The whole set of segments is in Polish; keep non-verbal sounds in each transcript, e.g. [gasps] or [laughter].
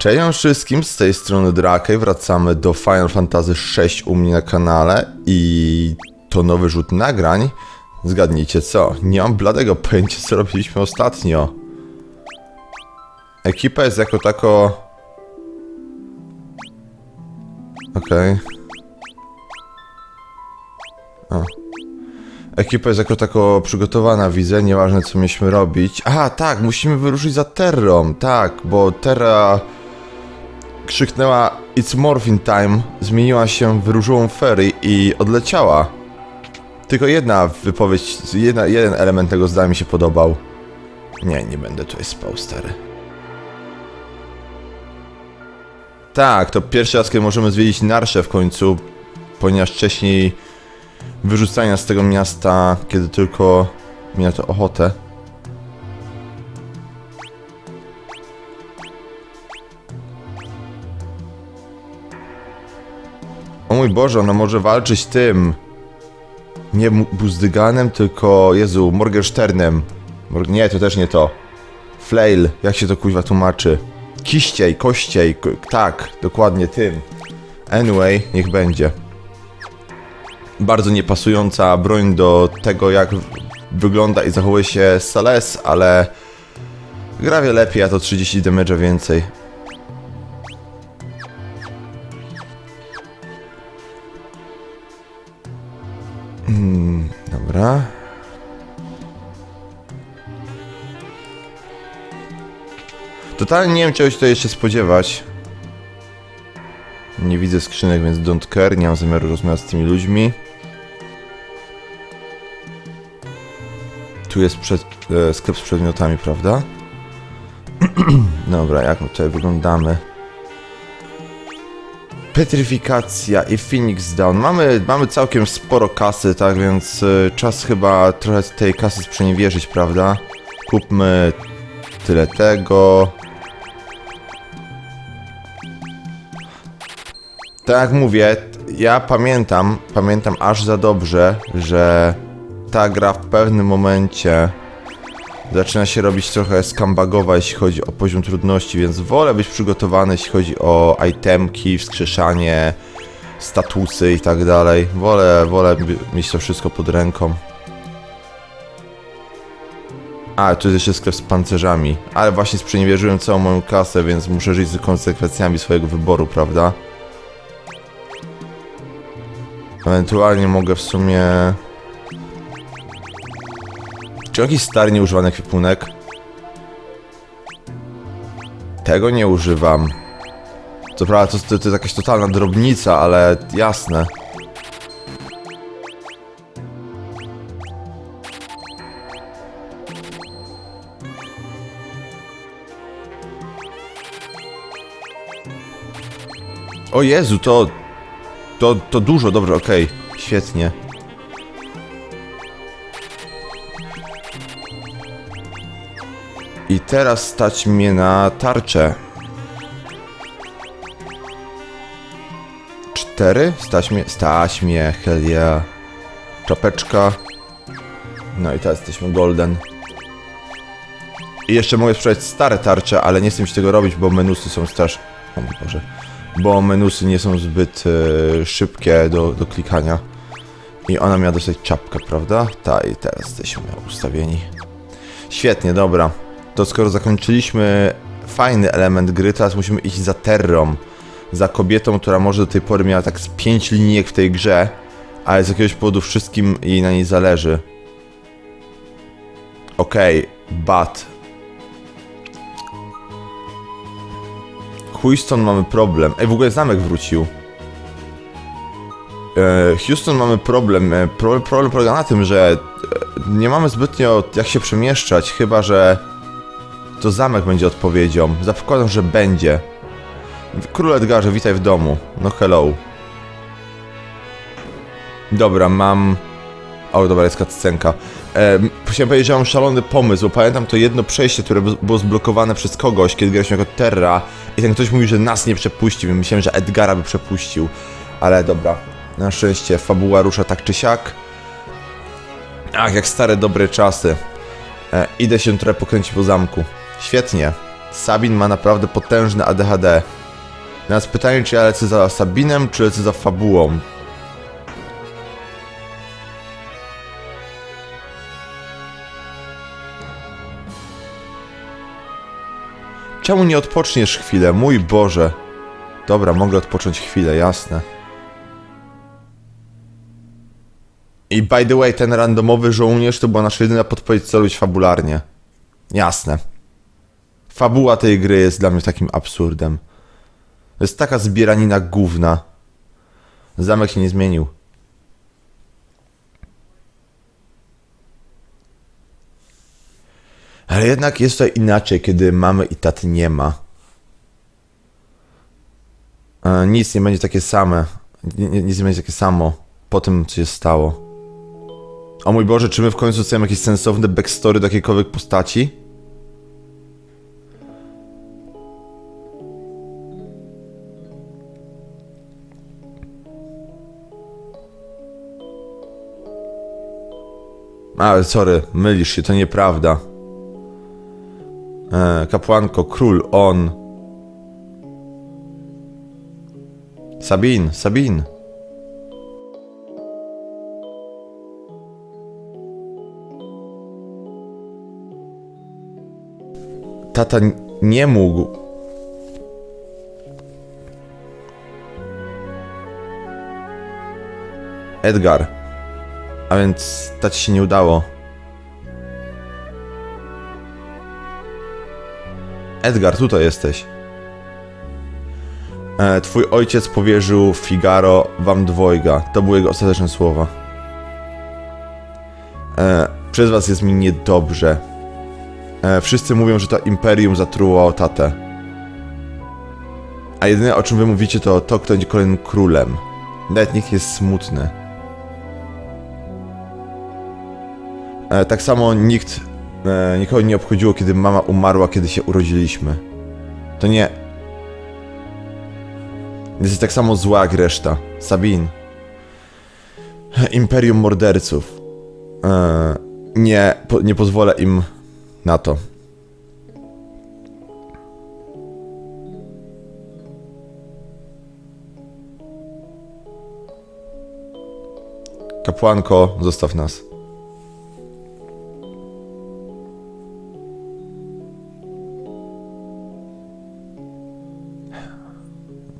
Cześć wszystkim, z tej strony Drakej, wracamy do Final Fantasy VI u mnie na kanale i to nowy rzut nagrań. Zgadnijcie co, nie mam bladego pojęcia co robiliśmy ostatnio. Ekipa jest jako tako... Okej. A. Ekipa jest jako tako przygotowana, widzę, nieważne co mieliśmy robić. Aha, tak, musimy wyruszyć za Terrą, tak, bo Terra krzyknęła It's Morphin Time, zmieniła się w różową Fairy i odleciała. Tylko jedna wypowiedź, jedna, jeden element tego zdania mi się podobał. Nie, nie będę tutaj spał, stary. Tak, to pierwszy raz, kiedy możemy zwiedzić Narszę w końcu, ponieważ wcześniej wyrzucania z tego miasta, kiedy tylko miałem to ochotę. O mój Boże, ona może walczyć tym. Nie Buzdyganem, tylko Jezu, Morgensternem. Mor- nie, to też nie to. Flail, jak się to kuźwa tłumaczy? Kiściej, kościej, tak, dokładnie tym. Anyway, niech będzie. Bardzo niepasująca broń do tego, jak wygląda i zachowuje się Sales, ale gra wie lepiej, a to 30 damage'a więcej. Dobra. Totalnie nie wiem czego się tutaj jeszcze spodziewać. Nie widzę skrzynek, więc don't care, nie mam zamiaru rozmawiać z tymi ludźmi. Tu jest przed, e, sklep z przedmiotami, prawda? [clears throat] Dobra, jak my tutaj wyglądamy? Petryfikacja i Phoenix Down. Mamy, mamy całkiem sporo kasy, tak więc y, czas chyba trochę tej kasy sprzeniewierzyć, prawda? Kupmy tyle tego. Tak jak mówię, ja pamiętam, pamiętam aż za dobrze, że ta gra w pewnym momencie zaczyna się robić trochę skambagowa, jeśli chodzi o poziom trudności, więc wolę być przygotowany, jeśli chodzi o itemki, wskrzeszanie, statusy i tak dalej. Wolę, wolę mi- mieć to wszystko pod ręką. A, tu jest jeszcze sklep z pancerzami, ale właśnie sprzeniewierzyłem całą moją kasę, więc muszę żyć z konsekwencjami swojego wyboru, prawda? Ewentualnie mogę w sumie... Czy jakiś stary nieużywany ekwipunek? Tego nie używam. Co prawda to, to, to jest jakaś totalna drobnica, ale jasne. O Jezu, to... To, to dużo, dobrze, okej. Świetnie. Teraz stać mnie na tarczę. Cztery? Stać mnie, stać mnie, hell yeah. Czapeczka. No i teraz jesteśmy golden. I jeszcze mogę sprzedać stare tarcze, ale nie chcę mi się tego robić, bo menusy są straszne. O mój Boże. Bo menusy nie są zbyt e, szybkie do, do klikania. I ona miała dostać czapkę, prawda? Ta i teraz jesteśmy ustawieni. Świetnie, dobra. To skoro zakończyliśmy fajny element gry, teraz musimy iść za Terrą. Za kobietą, która może do tej pory miała tak z pięć linijek w tej grze, ale z jakiegoś powodu wszystkim jej na niej zależy. Okej, but. Houston mamy problem. Ej, w ogóle zamek wrócił. E, Houston mamy problem. E, Pro, problem polega na tym, że e, nie mamy zbytnio jak się przemieszczać, chyba że to zamek będzie odpowiedzią. Zakładam, że będzie. Król Edgarze, witaj w domu. No hello. Dobra, mam... O, dobra, jest cutscenka. E, chciałem powiedzieć, że mam szalony pomysł, bo pamiętam to jedno przejście, które było zblokowane przez kogoś, kiedy graliśmy jako Terra i ten ktoś mówił, że nas nie przepuści, myślałem, że Edgara by przepuścił. Ale dobra, na szczęście fabuła rusza tak czy siak. Ach, jak stare dobre czasy. E, idę się trochę pokręcić po zamku. Świetnie. Sabin ma naprawdę potężne ADHD. Teraz pytanie, czy ja lecę za Sabinem, czy lecę za fabułą. Czemu nie odpoczniesz chwilę? Mój Boże. Dobra, mogę odpocząć chwilę, jasne. I by the way, ten randomowy żołnierz to była nasza jedyna podpowiedź, robić fabularnie. Jasne. Fabuła tej gry jest dla mnie takim absurdem. To jest taka zbieranina gówna. Zamek się nie zmienił. Ale jednak jest to inaczej, kiedy mamy i taty nie ma. E, Nic nie będzie takie same. Nic nie będzie takie samo po tym, co się stało. O mój Boże, czy my w końcu dostajemy jakieś sensowne backstory do jakiejkolwiek postaci? Ale sorry, mylisz się, to nieprawda. E, kapłanko, król, on. Sabin, Sabin. Tata nie mógł. Edgar. A więc tacie się nie udało. Edgar, tutaj jesteś. E, twój ojciec powierzył Figaro wam dwojga. To były jego ostateczne słowa. E, przez was jest mi niedobrze. E, wszyscy mówią, że to Imperium zatruło tatę. A jedyne o czym wy mówicie to to, kto będzie kolejnym królem. Nawet nikt jest smutny. Tak samo nikt, e, nikogo nie obchodziło, kiedy mama umarła, kiedy się urodziliśmy. To nie. Jesteś tak samo zła jak reszta. Sabin. Imperium morderców. E, nie, nie pozwolę im na to. Kapłanko, zostaw nas.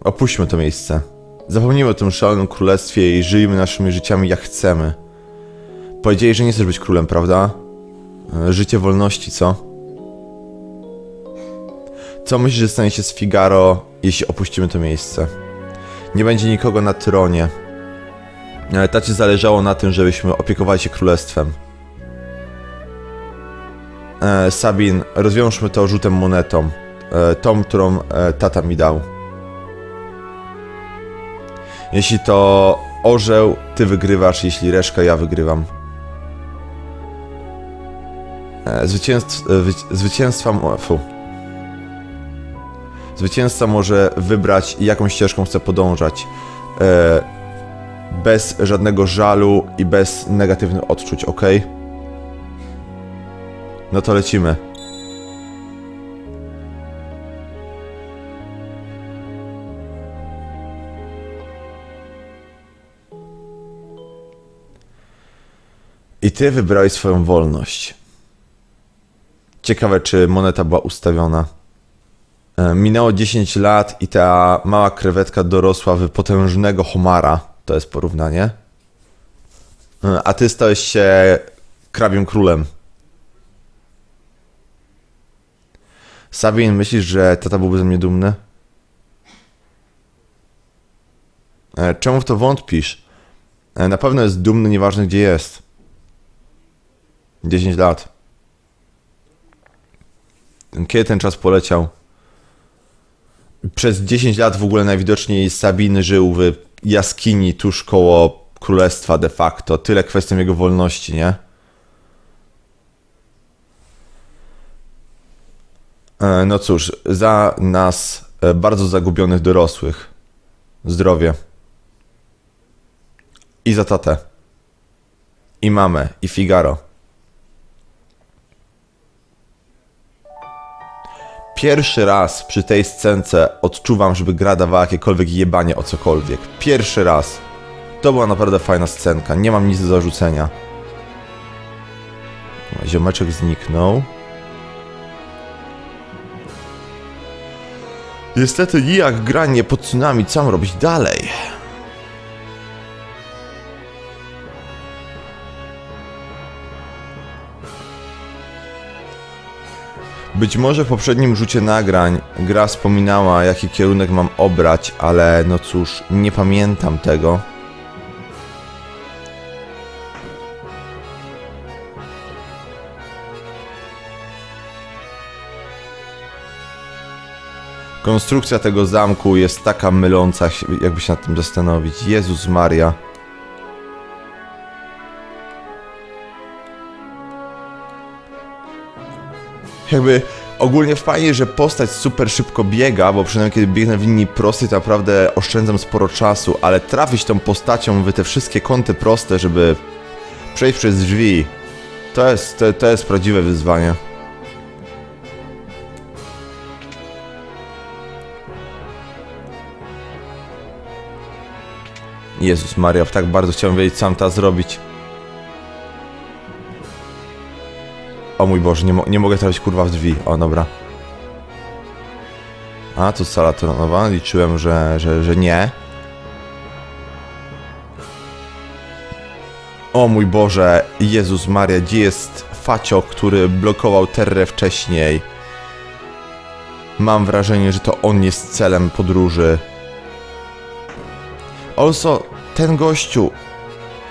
Opuśćmy to miejsce. Zapomnijmy o tym szalonym królestwie i żyjmy naszymi życiami jak chcemy. Powiedzieli, że nie chcesz być królem, prawda? E, Życie wolności, co? Co myślisz, że stanie się z Figaro, jeśli opuścimy to miejsce? Nie będzie nikogo na tronie. Ale tacie zależało na tym, żebyśmy opiekowali się królestwem. E, Sabin, rozwiążmy to rzutem monetą. E, tą, którą e, tata mi dał. Jeśli to orzeł, ty wygrywasz, jeśli reszka, ja wygrywam. E, Zwycięstw, e, wy- zwycięstwa. Fu. Zwycięzca może wybrać, jaką ścieżką chce podążać. E, bez żadnego żalu i bez negatywnych odczuć, ok? No to lecimy. I ty wybrałeś swoją wolność. Ciekawe, czy moneta była ustawiona. E, Minęło 10 lat i ta mała krewetka dorosła w potężnego homara. To jest porównanie. E, A ty stałeś się krabim królem. Sabin, myślisz, że tata byłby ze mnie dumny? E, Czemu w to wątpisz? Na pewno jest dumny, nieważne gdzie jest. 10 lat. Kiedy ten czas poleciał? Przez 10 lat w ogóle najwidoczniej Sabin żył w jaskini tuż koło królestwa de facto. Tyle kwestią jego wolności, nie? E, No cóż, za nas e, bardzo zagubionych dorosłych. Zdrowie. I za tatę. I mamę. I Figaro. Pierwszy raz przy tej scence odczuwam, żeby gra dawała jakiekolwiek jebanie o cokolwiek. Pierwszy raz. To była naprawdę fajna scenka, nie mam nic do zarzucenia. Ziomeczek zniknął. Niestety nijak gra nie pod tsunami, co mam robić dalej? Być może w poprzednim rzucie nagrań gra wspominała, jaki kierunek mam obrać, ale no cóż, nie pamiętam tego. Konstrukcja tego zamku jest taka myląca, jakby się nad tym zastanowić. Jezus Maria. Jakby ogólnie fajnie, że postać super szybko biega, bo przynajmniej kiedy biegnę w linii prostej, to naprawdę oszczędzam sporo czasu, ale trafić tą postacią w te wszystkie kąty proste, żeby przejść przez drzwi, to jest, to, to jest prawdziwe wyzwanie. Jezus Maria, tak bardzo chciałem wiedzieć, co mam teraz zrobić. O mój Boże, nie, mo nie mogę trafić kurwa w drzwi. O, dobra. A, tu sala tronowa. Liczyłem, że, że, że nie. O mój Boże, Jezus Maria, gdzie jest Facio, który blokował Terrę wcześniej? Mam wrażenie, że to on jest celem podróży. Also, ten gościu,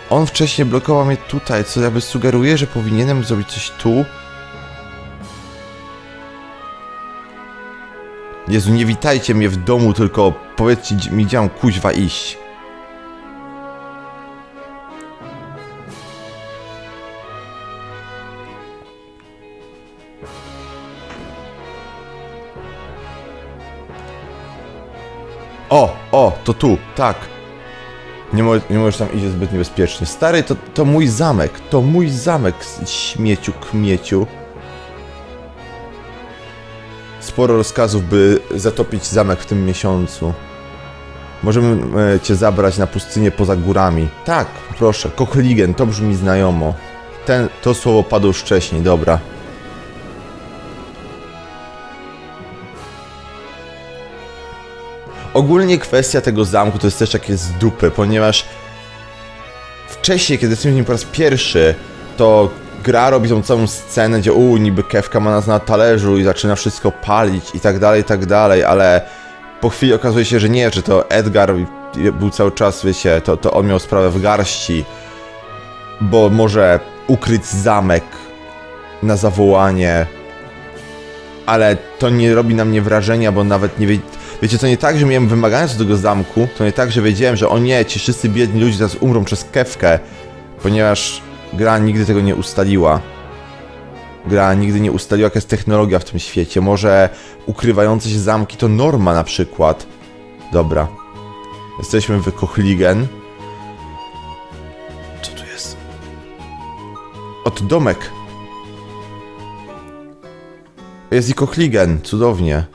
on wcześniej blokował mnie tutaj, co jakby sugeruje, że powinienem zrobić coś tu. Jezu, nie witajcie mnie w domu, tylko powiedzcie mi, gdzie mam kuźwa iść. O, o, to tu, tak. Nie, mo nie możesz tam iść zbyt niebezpiecznie. Stary, to, to mój zamek. To mój zamek, śmieciu, kmieciu. Sporo rozkazów, by zatopić zamek w tym miesiącu. Możemy e, cię zabrać na pustynię poza górami. Tak, proszę, Kochligen, to brzmi znajomo. Ten, to słowo padło już wcześniej, dobra. Ogólnie kwestia tego zamku to jest też takie z dupy, ponieważ wcześniej, kiedy jestem w nim po raz pierwszy, to gra robi tą całą scenę, gdzie u, niby Kewka ma nas na talerzu i zaczyna wszystko palić i tak dalej, i tak dalej, ale po chwili okazuje się, że nie, że to Edgar był cały czas, wiecie, to, to on miał sprawę w garści, bo może ukryć zamek na zawołanie, ale to nie robi na mnie wrażenia, bo nawet nie wie... Wiecie, to nie tak, że miałem wymagania do tego zamku, to nie tak, że wiedziałem, że o nie, ci wszyscy biedni ludzie teraz umrą przez kewkę, ponieważ gra nigdy tego nie ustaliła. Gra nigdy nie ustaliła, jaka jest technologia w tym świecie. Może ukrywające się zamki to norma na przykład. Dobra. Jesteśmy w Kochligen. Co tu jest? Ot, domek. Jest i Kochligen, cudownie.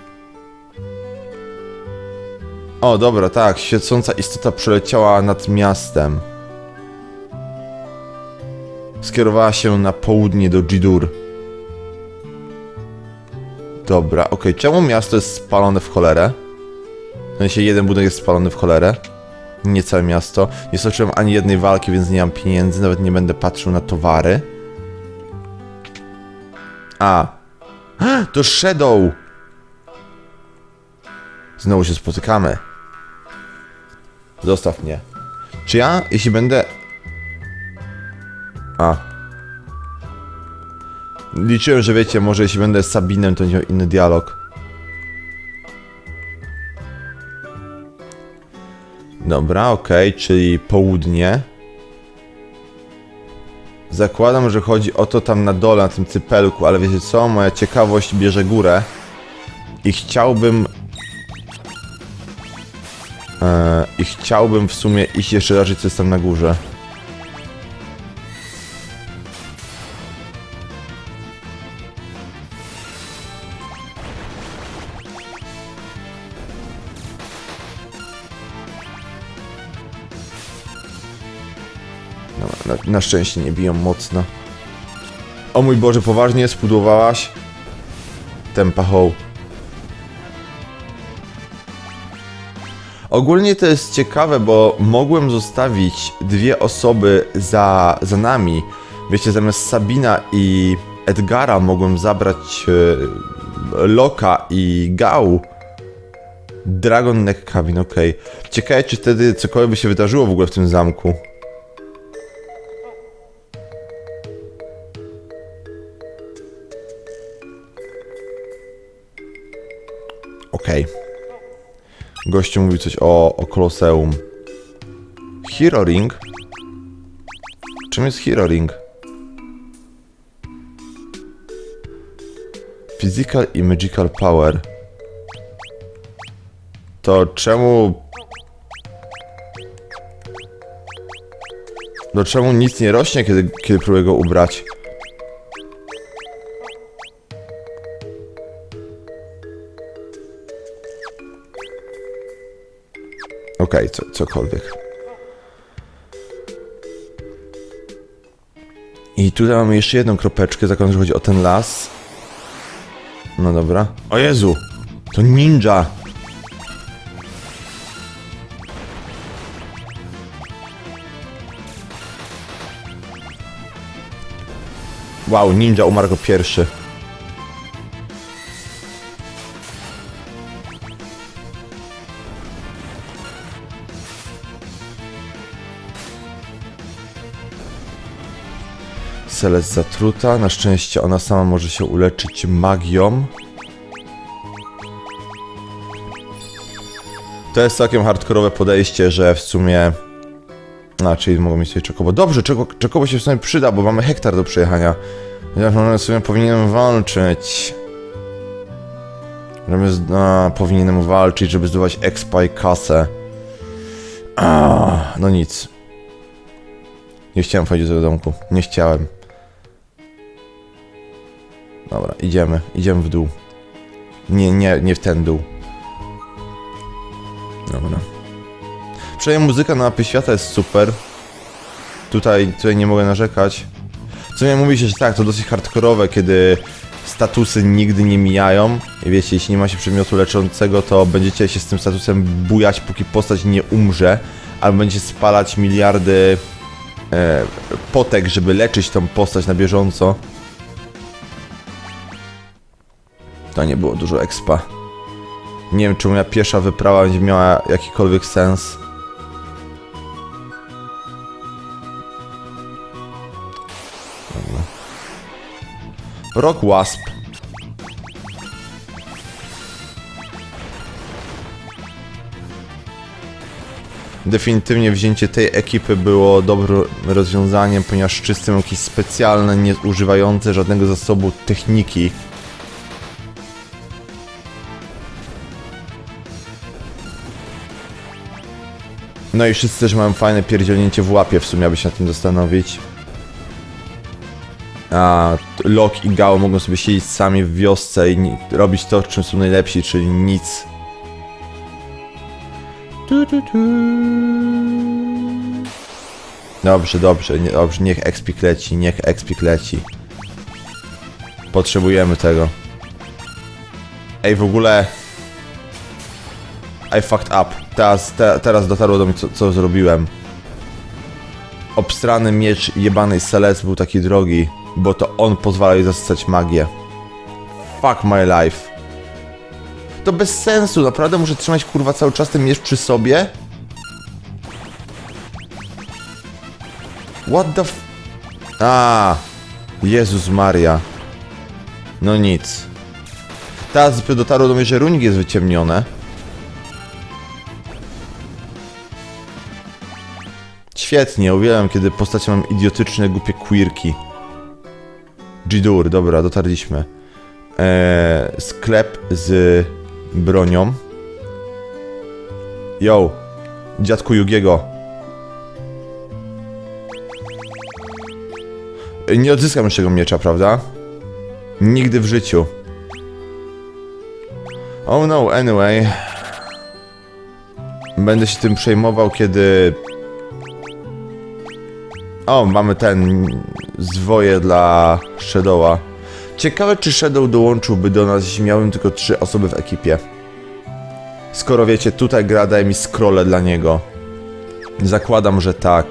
O, dobra, tak, świecąca istota przeleciała nad miastem. Skierowała się na południe do Jidur. Dobra, okej, czemu miasto jest spalone w cholerę? W sensie jeden budynek jest spalony w cholerę. Nie całe miasto. Nie stoczyłem ani jednej walki, więc nie mam pieniędzy, nawet nie będę patrzył na towary. A. [gasps] To Shadow! Znowu się spotykamy. Zostaw mnie. Czy ja, jeśli będę... A. Liczyłem, że wiecie, może jeśli będę z Sabinem, to będzie inny dialog. Dobra, okej, czyli południe. Zakładam, że chodzi o to tam na dole, na tym cypelku, ale wiecie co? Moja ciekawość bierze górę. I chciałbym E, I chciałbym w sumie iść jeszcze raczej co jest tam na górze. Na, szczęście nie biją mocno. O mój Boże, poważnie spudłowałaś? Tempa ho. Ogólnie to jest ciekawe, bo mogłem zostawić dwie osoby za, za nami. Wiecie, zamiast Sabina i Edgara mogłem zabrać e, Loka i Gau. Dragon Neck Cabin, okej. Ciekawe, czy wtedy cokolwiek by się wydarzyło w ogóle w tym zamku. Okej. Gościu mówi coś o, o Koloseum. Hero Ring? Czym jest Hero Ring? Physical i Magical Power. To czemu... No czemu nic nie rośnie, kiedy, kiedy próbuję go ubrać? Okej, co, cokolwiek. I tutaj mamy jeszcze jedną kropeczkę, że chodzi o ten las. No dobra. O Jezu! To ninja! Wow, ninja umarł jako pierwszy. Celes zatruta. Na szczęście ona sama może się uleczyć magią. To jest całkiem hardkorowe podejście, że w sumie... A, czyli mogą mieć sobie czekobo. Dobrze, czeko, czekobo się w sumie przyda, bo mamy hektar do przejechania. W sumie powinienem walczyć. Żeby z... A, powinienem walczyć, żeby zdobywać expa i kasę. A, no nic. Nie chciałem wchodzić do domku. Nie chciałem. Dobra, idziemy. Idziemy w dół. Nie, nie, nie w ten dół. Dobra. Przynajmniej muzyka na mapie świata jest super. Tutaj, tutaj nie mogę narzekać. Co nie mówi się, że tak, to dosyć hardkorowe, kiedy statusy nigdy nie mijają. I wiecie, jeśli nie ma się przedmiotu leczącego, to będziecie się z tym statusem bujać, póki postać nie umrze, albo będziecie spalać miliardy e, potek, żeby leczyć tą postać na bieżąco. To nie było dużo expa. Nie wiem, czy moja piesza wyprawa będzie miała jakikolwiek sens. Rock Wasp. Definitywnie wzięcie tej ekipy było dobrym rozwiązaniem, ponieważ wszyscy mają jakieś specjalne, nie używające żadnego zasobu techniki. No i wszyscy też mają fajne pierdzielnięcie w łapie, w sumie, aby się nad tym zastanowić. A Lok i Gao mogą sobie siedzieć sami w wiosce i robić to, czym są najlepsi, czyli nic. Tu, tu, tu. Dobrze, dobrze, nie, dobrze, niech Expik leci, niech Expik leci. Potrzebujemy tego. Ej, w ogóle... I fucked up. Teraz, te, teraz dotarło do mnie, co, co zrobiłem. Obstrany miecz jebanej Seles był taki drogi, bo to on pozwala jej zasysać magię. Fuck my life. To bez sensu, naprawdę muszę trzymać kurwa cały czas ten miecz przy sobie? What the f... A, Jezus Maria. No nic. Teraz dotarło do mnie, że runik jest wyciemnione. Świetnie, uwielbiam, kiedy postacie mam idiotyczne, głupie queerki. G-Dur, dobra, dotarliśmy. Eee, sklep z bronią. Yo, dziadku Jugiego. Nie odzyskam już tego miecza, prawda? Nigdy w życiu. Oh no, anyway. Będę się tym przejmował, kiedy O, mamy ten zwoje dla Shadowa. Ciekawe, czy Shadow dołączyłby do nas, jeśli miałbym tylko trzy osoby w ekipie. Skoro wiecie, tutaj gra daje mi scrolle dla niego. Zakładam, że tak.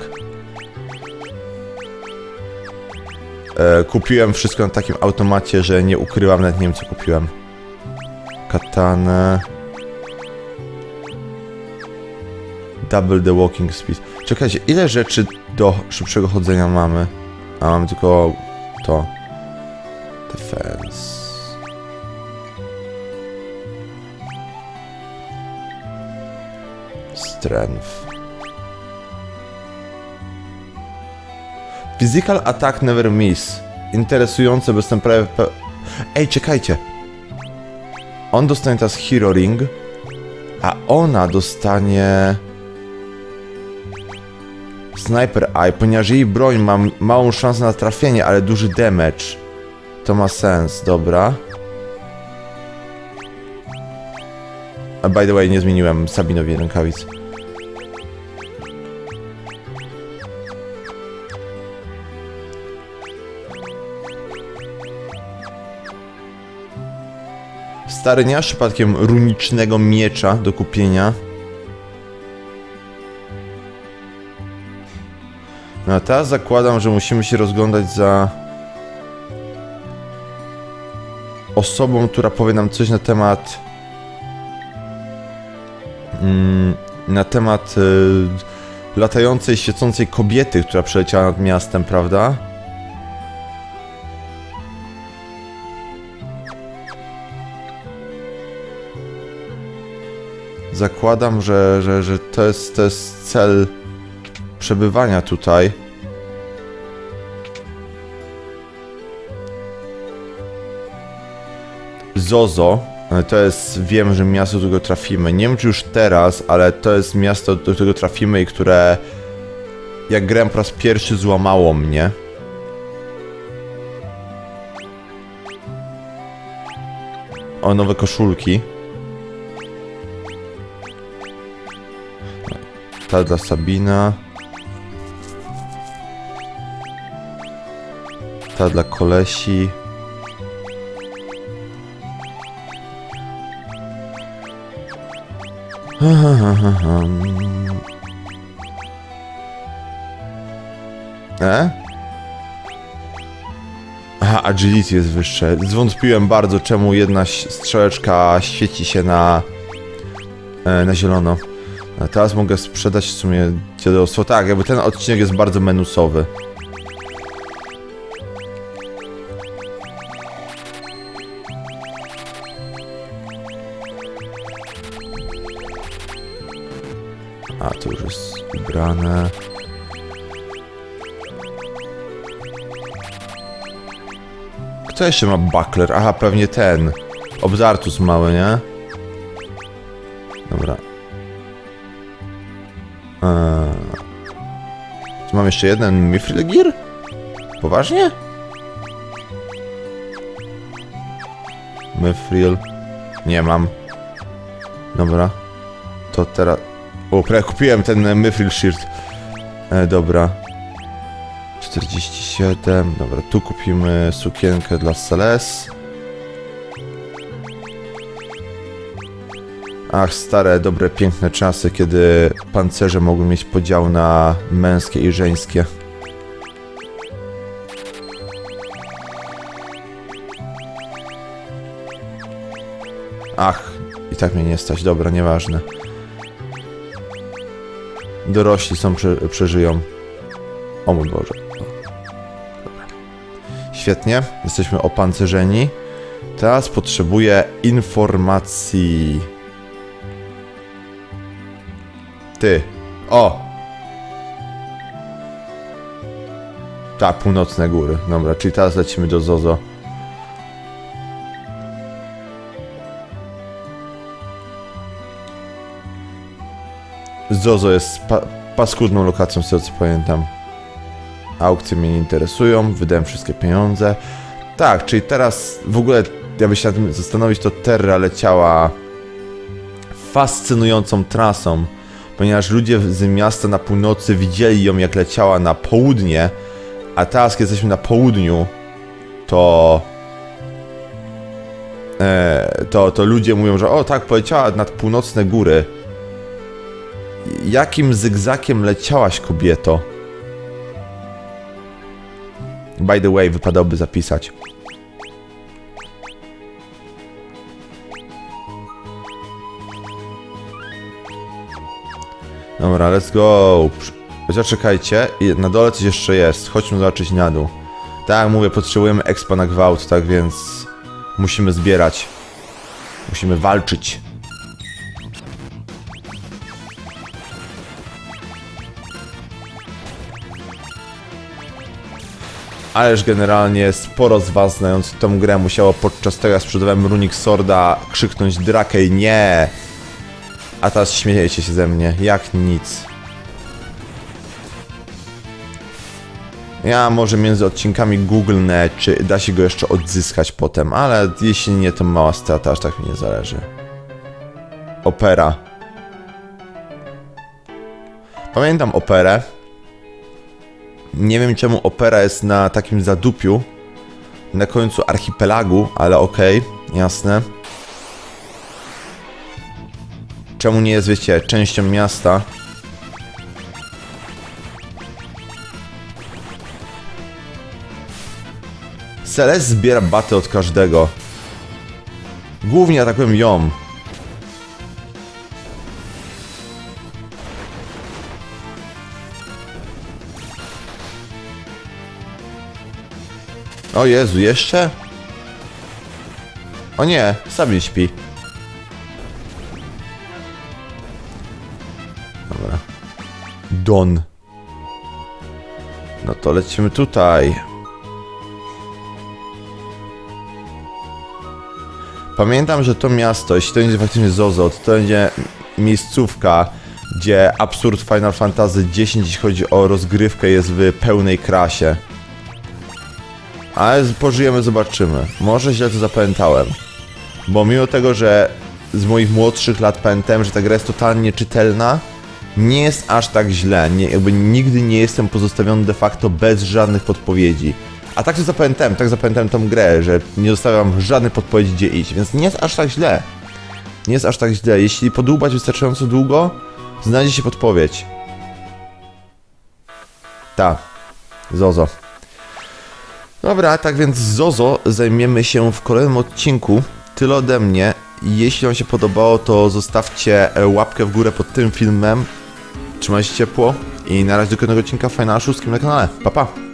E, kupiłem wszystko na takim automacie, że nie ukrywam, nawet nie wiem co kupiłem. Katanę. Double the walking speed. Czekajcie, ile rzeczy do szybszego chodzenia mamy? A mamy tylko to. Defense. Strength. Physical attack never miss. Interesujące, bo jestem prawie pe... Ej, czekajcie. On dostanie teraz Hero Ring, a ona dostanie... Sniper Eye, ponieważ jej broń ma małą szansę na trafienie, ale duży damage. To ma sens, dobra. A by the way, nie zmieniłem Sabinowi rękawic. Stary, nie przypadkiem runicznego miecza do kupienia? No teraz zakładam, że musimy się rozglądać za osobą, która powie nam coś na temat mm, na temat y, latającej, świecącej kobiety, która przeleciała nad miastem, prawda? Zakładam, że, że, że to, jest, to jest cel przebywania tutaj. Zozo. e, To jest, wiem, że miasto, do którego trafimy. Nie wiem, czy już teraz, ale to jest miasto, do którego trafimy i które jak grałem po raz pierwszy złamało mnie. O, nowe koszulki. Ta dla Sabina. Ta dla kolesi. E? Aha, agility jest wyższe. Zwątpiłem bardzo, czemu jedna strzałeczka świeci się na, e, na zielono. A teraz mogę sprzedać w sumie dziadostwo. Tak, jakby ten odcinek jest bardzo menusowy. A, to już jest ubrane. Kto jeszcze ma buckler? Aha, pewnie ten. Obzartus mały, nie? Dobra. Eee. Tu mam jeszcze jeden Mithril Gear? Poważnie? Mithril. Nie mam. Dobra. To teraz... O, prawie kupiłem ten Mithril Shirt. E, dobra. 47. Dobra, tu kupimy sukienkę dla Celes. Ach, stare, dobre, piękne czasy, kiedy pancerze mogły mieć podział na męskie i żeńskie. Ach, i tak mnie nie stać, dobra, nieważne. Dorośli są, prze, przeżyją. O mój Boże. Świetnie, jesteśmy opancerzeni. Teraz potrzebuję informacji. Ty. O! Tak, północne góry. Dobra, czyli teraz lecimy do Zozo. Zozo jest pa paskudną lokacją, z tego co pamiętam. Aukcje mnie nie interesują, wydałem wszystkie pieniądze. Tak, czyli teraz w ogóle, jakby się nad tym zastanowić, to Terra leciała fascynującą trasą ponieważ ludzie z miasta na północy widzieli ją jak leciała na południe, a teraz kiedy jesteśmy na południu, to e, to, to ludzie mówią, że o tak, poleciała nad północne góry. Jakim zygzakiem leciałaś, kobieto? By the way, wypadałoby zapisać. Dobra, let's go. Chociaż czekajcie, na dole coś jeszcze jest. Chodźmy zobaczyć na dół. Tak mówię, potrzebujemy expa na gwałt, tak więc musimy zbierać. Musimy walczyć. Ależ generalnie sporo z was znając tą grę musiało podczas tego jak sprzedawałem Runik Sorda krzyknąć Drakej nie! A teraz śmiejecie się ze mnie, jak nic. Ja może między odcinkami googlnę, czy da się go jeszcze odzyskać potem, ale jeśli nie, to mała strata, aż tak mi nie zależy. Opera. Pamiętam operę. Nie wiem czemu opera jest na takim zadupiu. Na końcu archipelagu, ale okej, jasne. Czemu nie jest, wiecie, częścią miasta? Celest zbiera baty od każdego. Głównie atakują ją. O Jezu, jeszcze? O nie, Sabin śpi. Dobra. Don. No to lecimy tutaj. Pamiętam, że to miasto, jeśli to będzie faktycznie Zozot, to będzie miejscówka, gdzie absurd Final Fantasy X, jeśli chodzi o rozgrywkę, jest w pełnej krasie. Ale pożyjemy, zobaczymy. Może źle to zapamiętałem. Bo mimo tego, że z moich młodszych lat pamiętałem, że ta gra jest totalnie czytelna, nie jest aż tak źle. Nie, jakby nigdy nie jestem pozostawiony de facto bez żadnych podpowiedzi. A tak to zapamiętałem, tak zapamiętałem tą grę, że nie zostawiam żadnych podpowiedzi gdzie iść, więc nie jest aż tak źle. Nie jest aż tak źle. Jeśli podłubać wystarczająco długo, znajdzie się podpowiedź. Ta. Zozo. Dobra, tak więc Zozo zajmiemy się w kolejnym odcinku. Tyle ode mnie. Jeśli Wam się podobało, to zostawcie e, łapkę w górę pod tym filmem. Trzymajcie się ciepło i na razie do kolejnego odcinka Final 6 na kanale. Pa, pa!